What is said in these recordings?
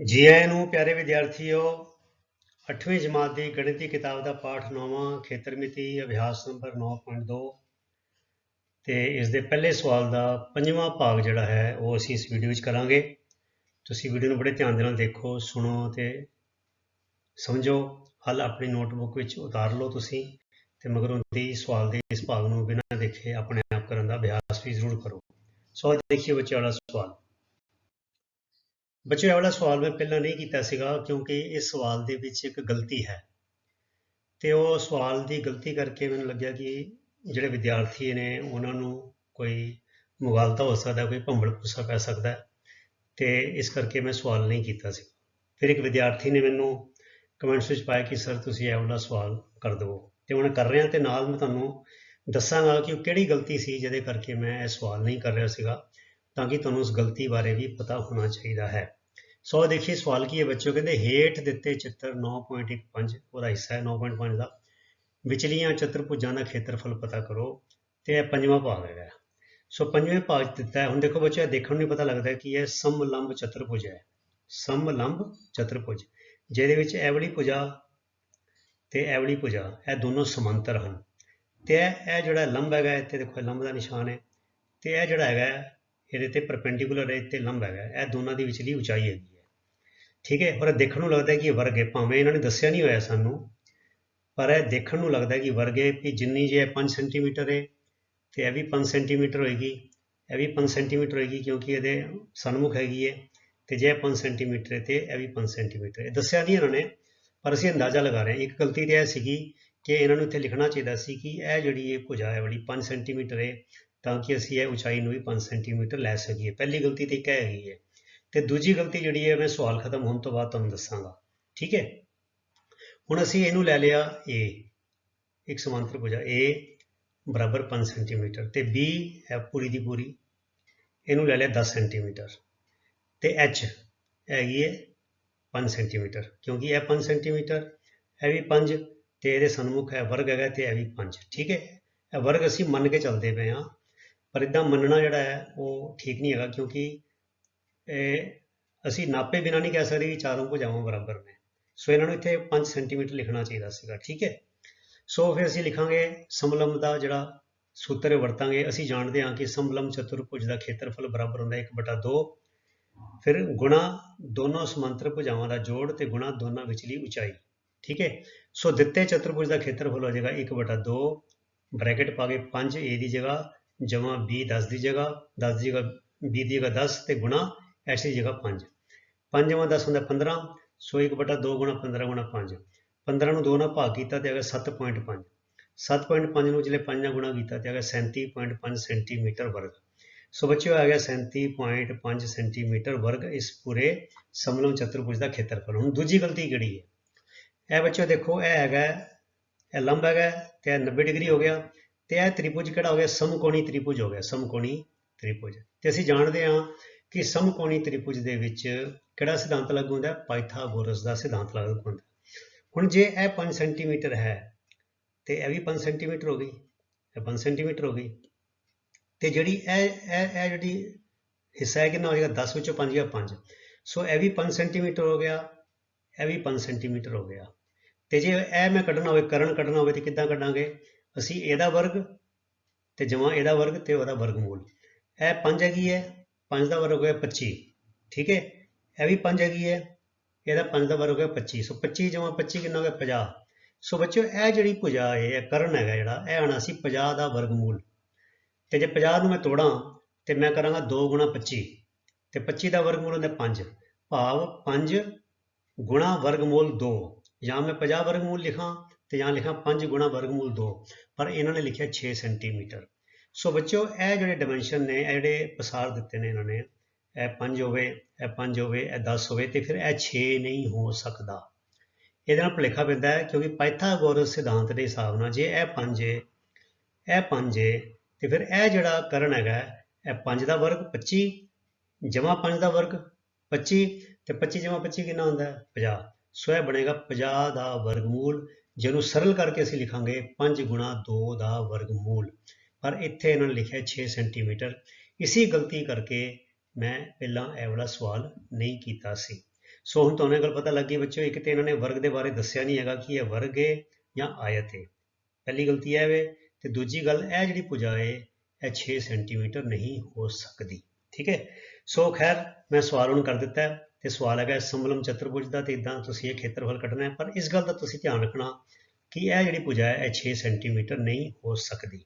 ਜੀ ਆਇਆਂ ਨੂੰ, ਪਿਆਰੇ ਵਿਦਿਆਰਥੀਓ 8ਵੀਂ ਜਮਾਤ ਦੀ ਗਣਿਤੀ ਕਿਤਾਬ ਦਾ ਪਾਠ 9ਵਾਂ ਖੇਤਰ ਮਿਤੀ, ਅਭਿਆਸ ਨੰਬਰ 9.2 ਤੇ ਇਸ ਦੇ ਪਹਿਲੇ ਸਵਾਲ ਦਾ ਪੰਜਵਾਂ ਭਾਗ ਜਿਹੜਾ ਹੈ, ਉਹ ਅਸੀਂ ਇਸ ਵੀਡੀਓ ਵਿੱਚ ਕਰਾਂਗੇ। ਤੁਸੀਂ ਵੀਡੀਓ ਨੂੰ ਬੜੇ ਧਿਆਨ ਦੇ ਨਾਲ ਦੇਖੋ, ਸੁਣੋ ਤੇ ਸਮਝੋ। ਹੱਲ ਆਪਣੀ ਨੋਟਬੁੱਕ ਵਿੱਚ ਉਤਾਰ ਲਓ ਤੁਸੀਂ ਤੇ ਮਗਰੋਂ ਦੀ ਸਵਾਲ ਦੇ ਇਸ ਭਾਗ ਨੂੰ ਬਿਨਾਂ ਦੇਖੇ ਆਪਣੇ ਆਪ ਕਰਨ ਦਾ ਅਭਿਆਸ ਵੀ ਜ਼ਰੂਰ ਕਰੋ। ਸੋ ਦੇਖੀਏ ਬੱਚੇ ਵਾਲਾ ਸਵਾਲ। ਬੱਚੇ ਇਹ ਵਾਲਾ ਸਵਾਲ ਮੈਂ ਪਹਿਲਾਂ ਨਹੀਂ ਕੀਤਾ ਸੀਗਾ ਕਿਉਂਕਿ ਇਸ ਸਵਾਲ ਦੇ ਵਿੱਚ ਇੱਕ ਗਲਤੀ ਹੈ। ਤੇ ਉਹ ਸਵਾਲ ਦੀ ਗਲਤੀ ਕਰਕੇ ਮੈਨੂੰ ਲੱਗਿਆ ਕਿ ਜਿਹੜੇ ਵਿਦਿਆਰਥੀ ਨੇ, ਉਹਨਾਂ ਨੂੰ ਕੋਈ ਮੁਗਾਲਤਾ ਹੋ ਸਕਦਾ, ਕੋਈ ਭੰਬਲ ਭੁੱਸਾ ਪੈ ਸਕਦਾ ਹੈ ਤੇ ਇਸ ਕਰਕੇ ਮੈਂ ਸਵਾਲ ਨਹੀਂ ਕੀਤਾ ਸੀ। ਫਿਰ ਇੱਕ ਵਿਦਿਆਰਥੀ ਨੇ ਮੈਨੂੰ ਕਮੈਂਟਸ ਵਿੱਚ ਪਾਇਆ ਕਿ, ਸਰ, ਤੁਸੀਂ ਇਹ ਵਾਲਾ ਸਵਾਲ ਕਰ ਦਿਓ ਤੇ ਹੁਣ ਕਰ ਰਿਹਾ ਤੇ ਨਾਲ ਮੈਂ ਤੁਹਾਨੂੰ ਦੱਸਾਂਗਾ ਕਿ ਉਹ ਕਿਹੜੀ ਗਲਤੀ ਸੀ, ਜਿਹਦੇ ਕਰਕੇ ਮੈਂ ਇਹ ਸਵਾਲ ਨਹੀਂ ਕਰ ਰਿਹਾ ਸੀਗਾ। ਤਾਂ ਕਿ ਤੁਹਾਨੂੰ ਉਸ ਗਲਤੀ ਬਾਰੇ ਵੀ ਪਤਾ ਹੋਣਾ ਚਾਹੀਦਾ ਹੈ। ਸੋ ਦੇਖੀਏ, ਸਵਾਲ ਕੀ ਹੈ ਬੱਚਿਓ? ਕਹਿੰਦੇ, ਹੇਠ ਦਿੱਤੇ ਚਿੱਤਰ 9.15 ਉਹਦਾ ਹਿੱਸਾ ਹੈ 9.5 ਦਾ। ਵਿਚਲੀਆਂ ਚਤੁਰਭੁਜਾਂ ਦਾ ਖੇਤਰਫਲ ਪਤਾ ਕਰੋ ਤੇ ਇਹ ਪੰਜਵਾਂ ਭਾਗ ਹੈਗਾ। ਸੋ ਪੰਜਵੇਂ ਭਾਗ 'ਚ ਦਿੱਤਾ ਹੈ। ਹੁਣ ਦੇਖੋ ਬੱਚਿਓ, ਇਹ ਦੇਖਣ ਨੂੰ ਹੀ ਪਤਾ ਲੱਗਦਾ ਕਿ ਇਹ ਸਮਲੰਬ ਚਤੁਰਭੁਜ ਹੈ। ਸਮਲੰਬ ਚਤੁਰਭੁਜ, ਜਿਹਦੇ ਵਿੱਚ ਇਹ ਭੁਜਾ ਤੇ ਇਹ ਭੁਜਾ, ਇਹ ਦੋਨੋਂ ਸਮਾਂਤਰ ਹਨ। ਤੇ ਇਹ ਇਹ ਜਿਹੜਾ ਲੰਬ ਹੈਗਾ, ਇੱਥੇ ਦੇਖੋ ਲੰਬ ਦਾ ਨਿਸ਼ਾਨ ਹੈ। ਤੇ ਇਹ ਜਿਹੜਾ ਹੈਗਾ ਇਹਦੇ ਤੇ ਪਰਪੈਂਡੀਕੂਲਰ ਹੈ ਤੇ ਲੰਬ ਹੈਗਾ, ਇਹ ਦੋਨਾਂ ਦੀ ਵਿਚਲੀ ਉਚਾਈ ਹੈਗੀ ਹੈ। ਠੀਕ ਹੈ ਪਰ ਇਹ ਦੇਖਣ ਨੂੰ ਲੱਗਦਾ ਹੈ ਕਿ ਇਹ ਵਰਗ ਹੈ। ਭਾਵੇਂ ਇਹਨਾਂ ਨੇ ਦੱਸਿਆ ਨਹੀਂ ਹੋਇਆ ਸਾਨੂੰ, ਪਰ ਇਹ ਦੇਖਣ ਨੂੰ ਲੱਗਦਾ ਹੈ ਕਿ ਵਰਗ ਹੈ ਕਿ ਜਿੰਨੀ ਜੇ 5 ਸੈਂਟੀਮੀਟਰ ਹੈ, ਤੇ ਇਹ ਵੀ 5 ਸੈਂਟੀਮੀਟਰ ਹੋਏਗੀ। ਇਹ ਵੀ 5 ਸੈਂਟੀਮੀਟਰ ਹੋਏਗੀ ਕਿਉਂਕਿ ਇਹਦੇ ਸਨਮੁਖ ਹੈਗੀ ਹੈ, ਤੇ ਜੇ ਇਹ 5 ਸੈਂਟੀਮੀਟਰ ਹੈ ਤੇ ਇਹ ਵੀ 5 ਸੈਂਟੀਮੀਟਰ ਹੈ। ਦੱਸਿਆ ਨਹੀਂ ਇਹਨਾਂ ਨੇ, ਪਰ ਅਸੀਂ ਅੰਦਾਜ਼ਾ ਲਗਾ ਰਹੇ ਹਾਂ। ਇੱਕ ਗਲਤੀ ਤੇ ਇਹ ਸੀਗੀ ਕਿ ਇਹਨਾਂ ਨੂੰ ਇੱਥੇ ਲਿਖਣਾ ਚਾਹੀਦਾ ਸੀ ਕਿ ਇਹ ਜਿਹੜੀ ਇਹ ਭੁਜਾ ਹੈ ਵਾਲੀ 5 ਸੈਂਟੀਮੀਟਰ ਹੈ ਤਾਂ ਕਿ ਅਸੀਂ ਇਹ ਉਚਾਈ ਨੂੰ ਵੀ 5 ਸੈਂਟੀਮੀਟਰ ਲੈ ਸਕੀਏ। ਪਹਿਲੀ ਗਲਤੀ ਤੇ ਇੱਕ ਇਹ ਹੈਗੀ ਹੈ। ਤੇ ਦੂਜੀ ਗਲਤੀ ਜਿਹੜੀ ਹੈ, ਮੈਂ ਸਵਾਲ ਖਤਮ ਹੋਣ ਤੋਂ ਬਾਅਦ ਤੁਹਾਨੂੰ ਦੱਸਾਂਗਾ। ਠੀਕ ਹੈ? ਹੁਣ ਅਸੀਂ ਇਹਨੂੰ ਲੈ ਲਿਆ a ਇੱਕ ਸਮਾਂਤਰ ਭੁਜਾ a ਬਰਾਬਰ 5 ਸੈਂਟੀਮੀਟਰ ਤੇ b ਹੈ ਪੂਰੀ ਦੀ ਪੂਰੀ। ਇਹਨੂੰ ਲੈ ਲਿਆ 10 ਸੈਂਟੀਮੀਟਰ ਤੇ h ਹੈਗੀ ਹੈ 5 ਸੈਂਟੀਮੀਟਰ ਕਿਉਂਕਿ ਇਹ 5 ਸੈਂਟੀਮੀਟਰ ਇਹ ਵੀ 5 ਤੇ ਇਹਦੇ ਸਨਮੁਖ ਹੈ, ਵਰਗ ਹੈਗਾ ਤੇ ਇਹ ਵੀ 5 ਠੀਕ ਹੈ? ਇਹ ਵਰਗ ਅਸੀਂ ਮੰਨ ਕੇ ਚੱਲਦੇ ਪਏ ਹਾਂ। ਪਰ ਇਦਾਂ ਮੰਨਣਾ ਜਿਹੜਾ ਹੈ, ਉਹ ਠੀਕ ਨਹੀਂ ਹੈਗਾ ਕਿਉਂਕਿ, ਇਹ ਅਸੀਂ ਨਾਪੇ ਬਿਨਾਂ ਨਹੀਂ ਕਹਿ ਸਕਦੇ ਕਿ ਚਾਰੋਂ ਭੁਜਾਵਾਂ ਬਰਾਬਰ ਨੇ। ਸੋ ਇਹਨਾਂ ਨੂੰ ਇੱਥੇ 5 ਸੈਂਟੀਮੀਟਰ ਲਿਖਣਾ ਚਾਹੀਦਾ ਸੀਗਾ, ਠੀਕ ਹੈ? ਸੋ ਫਿਰ ਅਸੀਂ ਲਿਖਾਂਗੇ ਸਮਲੰਬ ਦਾ ਜਿਹੜਾ ਸੂਤਰ ਵਰਤਾਂਗੇ। ਅਸੀਂ ਜਾਣਦੇ ਹਾਂ ਕਿ ਸਮਲੰਬ ਚਤੁਰਭੁਜ ਦਾ ਖੇਤਰਫਲ ਬਰਾਬਰ ਹੁੰਦਾ ਹੈ 1/2 ਫਿਰ ਗੁਣਾ ਦੋਨੋਂ ਸਮਾਂਤਰ ਭੁਜਾਵਾਂ ਦਾ ਜੋੜ ਤੇ ਗੁਣਾ ਦੋਨਾਂ ਵਿਚਲੀ ਉਚਾਈ, ਠੀਕ ਹੈ? ਸੋ ਦਿੱਤੇ ਚਤੁਰਭੁਜ ਦਾ ਖੇਤਰਫਲ ਹੋ ਜਾਏਗਾ 1/2 ਬ੍ਰੈਕਟ ਪਾ ਕੇ 5 a ਦੀ ਜਗ੍ਹਾ ਜਮਾ b 10 ਦੀ ਜਗ੍ਹਾ 10 ਦੀ ਜਗ੍ਹਾ b ਦੀ ਜਗ੍ਹਾ 10 ਤੇ ਗੁਣਾ ਐਸ ਦੀ ਜਗ੍ਹਾ 5 5 ਜਮਾ 10 ਹੁੰਦਾ 15 ਸੋ 1/2 ਗੁਣਾ 15 ਗੁਣਾ 5 15 ਨੂੰ 2 ਨਾਲ ਭਾਗ ਕੀਤਾ ਤੇ ਆ ਗਿਆ 7.5 7.5 ਨੂੰ ਜਿਹੜੇ 5 ਨਾਲ ਗੁਣਾ ਕੀਤਾ ਤੇ ਆ ਗਿਆ 37.5 ਸੈਂਟੀਮੀਟਰ ਵਰਗ। ਸੋ ਬੱਚਿਓ, ਆ ਗਿਆ 37.5 ਸੈਂਟੀਮੀਟਰ ਵਰਗ ਇਸ ਪੂਰੇ ਸਮਲੰਬ ਚਤੁਰਭੁਜ ਦਾ ਖੇਤਰਫਲ। ਹੁਣ ਦੂਜੀ ਗਲਤੀ ਕਿਹੜੀ ਹੈ? ਇਹ ਬੱਚਿਓ ਦੇਖੋ, ਇਹ ਹੈਗਾ, ਇਹ ਲੰਬ ਹੈਗਾ ਤੇ ਇਹ 90 ਡਿਗਰੀ ਹੋ ਗਿਆ। ਤੇ ਇਹ ਤ੍ਰਿਭੁਜ ਕਿਹੜਾ ਹੋ ਗਿਆ? ਸਮਕੋਣੀ ਤ੍ਰਿਭੁਜ ਹੋ ਗਿਆ, ਸਮਕੋਣੀ ਤ੍ਰਿਭੁਜ। ਤੇ ਅਸੀਂ ਜਾਣਦੇ ਹਾਂ ਕਿ ਸਮਕੋਣੀ ਤ੍ਰਿਭੁਜ ਦੇ ਵਿੱਚ ਕਿਹੜਾ ਸਿਧਾਂਤ ਲਾਗੂ ਹੁੰਦਾ? ਹੈ ਪਾਈਥਾਗੋਰਸ ਦਾ ਸਿਧਾਂਤ ਲਾਗੂ ਹੁੰਦਾ। ਹੁਣ ਜੇ ਇਹ 5 ਸੈਂਟੀਮੀਟਰ ਹੈ, ਤੇ ਇਹ ਵੀ 5 ਸੈਂਟੀਮੀਟਰ ਹੋ ਗਈ, ਇਹ 5 ਸੈਂਟੀਮੀਟਰ ਹੋ ਗਈ। ਤੇ ਜਿਹੜੀ ਇਹ ਇਹ ਇਹ ਜਿਹੜੀ ਹਿੱਸਾ ਹੈ ਕਿੰਨਾ ਹੋ ਜਾਏਗਾ? 10 ਵਿੱਚੋਂ 5 ਜਾਂ 5 ਸੋ ਇਹ ਵੀ 5 ਸੈਂਟੀਮੀਟਰ ਹੋ ਗਿਆ, ਇਹ ਵੀ 5 ਸੈਂਟੀਮੀਟਰ ਹੋ ਗਿਆ। ਤੇ ਜੇ ਇਹ ਮੈਂ ਕੱਢਣਾ ਹੋਵੇ, ਕਰਨ ਕੱਢਣਾ ਹੋਵੇ, ਤੇ ਕਿੱਦਾਂ ਕੱਢਾਂਗੇ? ਅਸੀਂ ਇਹਦਾ ਵਰਗ ਤੇ ਜਮਾ ਇਹਦਾ ਵਰਗ ਤੇ ਉਹਦਾ ਵਰਗਮੂਲ। ਇਹ 5 ਹੈਗੀ ਹੈ 5 ਦਾ ਵਰਗ ਹੋ ਗਿਆ 25 ਠੀਕ ਹੈ? ਇਹ ਵੀ 5 ਹੈਗੀ ਹੈ, ਇਹਦਾ 5 ਦਾ ਵਰਗ ਹੋ ਗਿਆ 25 ਸੋ 25 ਜਮਾ 25 ਕਿੰਨਾ ਹੋ ਗਿਆ? 50 ਸੋ ਬੱਚਿਓ, ਇਹ ਜਿਹੜੀ ਭੁਜਾ ਹੈ, ਇਹ ਕਰਨ ਹੈਗਾ ਜਿਹੜਾ, ਇਹ ਆਣਾ ਸੀ 50 ਦਾ ਵਰਗਮੂਲ। ਤੇ ਜੇ 50 ਨੂੰ ਮੈਂ ਤੋੜਾਂ, ਤੇ ਮੈਂ ਕਰਾਂਗਾ 2 ਗੁਣਾ 25 ਤੇ 25 ਦਾ ਵਰਗਮੂਲ ਹੁੰਦਾ 5 ਭਾਵ 5 ਗੁਣਾ ਵਰਗਮੂਲ 2 ਜਾਂ ਮੈਂ 50 ਵਰਗਮੂਲ ਲਿਖਾਂ ਤੇ ਜਾਂ ਲਿਖਾਂ 5 ਗੁਣਾ ਵਰਗਮੂਲ 2 ਪਰ ਇਹਨਾਂ ਨੇ ਲਿਖਿਆ 6 ਸੈਂਟੀਮੀਟਰ। ਸੋ ਬੱਚਿਓ, ਇਹ ਜਿਹੜੇ ਡਾਈਮੈਂਸ਼ਨ ਨੇ, ਇਹ ਜਿਹੜੇ ਪਸਾਰ ਦਿੱਤੇ ਨੇ ਇਹਨਾਂ ਨੇ, ਇਹ 5 ਹੋਵੇ, ਇਹ 5 ਹੋਵੇ, ਇਹ 10 ਹੋਵੇ, ਤੇ ਫਿਰ ਇਹ 6 ਨਹੀਂ ਹੋ ਸਕਦਾ। ਇਹਦੇ ਨਾਲ ਭੁਲੇਖਾ ਪੈਂਦਾ ਹੈ, ਕਿਉਂਕਿ ਪਾਈਥਾਗੋਰਸ ਸਿਧਾਂਤ ਦੇ ਹਿਸਾਬ ਨਾਲ ਜੇ ਇਹ 5 ਏ, ਇਹ 5 ਏ, ਤੇ ਫਿਰ ਇਹ ਜਿਹੜਾ ਕਰਨ ਹੈਗਾ, ਇਹ 5 ਦਾ ਵਰਗ 25 ਜਮਾ 5 ਦਾ ਵਰਗ 25 ਤੇ 25 ਜਮਾ 25 ਕਿੰਨਾ ਹੁੰਦਾ? ਹੈ 50 ਸੋ ਇਹ ਬਣੇਗਾ 50 ਦਾ ਵਰਗਮੂਲ ਜਿਹਨੂੰ ਸਰਲ ਕਰਕੇ ਅਸੀਂ ਲਿਖਾਂਗੇ 5 ਗੁਣਾ 2 ਦਾ ਵਰਗਮੂਲ, ਪਰ ਇੱਥੇ ਇਹਨਾਂ ਨੇ ਲਿਖਿਆ 6 ਸੈਂਟੀਮੀਟਰ। ਇਸੀ ਗਲਤੀ ਕਰਕੇ ਮੈਂ ਪਹਿਲਾਂ ਇਹ ਵਾਲਾ ਸਵਾਲ ਨਹੀਂ ਕੀਤਾ ਸੀ। ਸੋ ਹੁਣ ਤੁਹਾਨੂੰ ਇਹ ਗੱਲ ਪਤਾ ਲੱਗ ਗਈ ਬੱਚਿਓ, ਇੱਕ ਤੇ ਇਹਨਾਂ ਨੇ ਵਰਗ ਦੇ ਬਾਰੇ ਦੱਸਿਆ ਨਹੀਂ ਹੈਗਾ ਕਿ ਇਹ ਵਰਗ ਹੈ ਜਾਂ ਆਇਤ ਹੈ। ਪਹਿਲੀ ਗਲਤੀ ਇਹ ਵੇ ਤੇ ਦੂਜੀ ਗੱਲ ਇਹ ਜਿਹੜੀ ਭੁਜਾ ਹੈ, ਇਹ 6 ਸੈਂਟੀਮੀਟਰ ਨਹੀਂ ਹੋ ਸਕਦੀ। ਠੀਕ ਹੈ? ਸੋ ਖੈਰ, ਮੈਂ ਸਵਾਲ ਹੁਣ ਕਰ ਦਿੱਤਾ। ਹੈ ਤੇ ਸਵਾਲ ਹੈਗਾ ਸਮਲਮ ਚਤੁਰਭੁਜ ਦਾ ਤੇ ਇਦਾਂ ਤੁਸੀਂ ਇਹ ਖੇਤਰਫਲ ਕੱਢਣਾ ਹੈ, ਪਰ ਇਸ ਗੱਲ ਦਾ ਤੁਸੀਂ ਧਿਆਨ ਰੱਖਣਾ ਕਿ ਇਹ ਜਿਹੜੀ ਭੁਜਾ ਹੈ, ਇਹ 6 ਸੈਂਟੀਮੀਟਰ ਨਹੀਂ ਹੋ ਸਕਦੀ।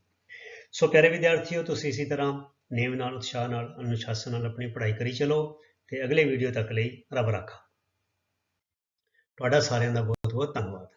ਸੋ ਪਿਆਰੇ ਵਿਦਿਆਰਥੀਓ, ਤੁਸੀਂ ਇਸੇ ਤਰ੍ਹਾਂ ਨੇਮ ਨਾਲ, ਉਤਸ਼ਾਹ ਨਾਲ, ਅਨੁਸ਼ਾਸਨ ਨਾਲ ਆਪਣੀ ਪੜ੍ਹਾਈ ਕਰੀ ਚਲੋ ਤੇ ਅਗਲੇ ਵੀਡੀਓ ਤੱਕ ਲਈ ਰੱਬ ਰਾਖਾ। ਤੁਹਾਡਾ ਸਾਰਿਆਂ ਦਾ ਬਹੁਤ ਬਹੁਤ ਧੰਨਵਾਦ।